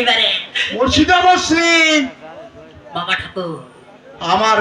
এইবারে মুর্শিদা মসৃণ বাবা ঠাকুর। আমার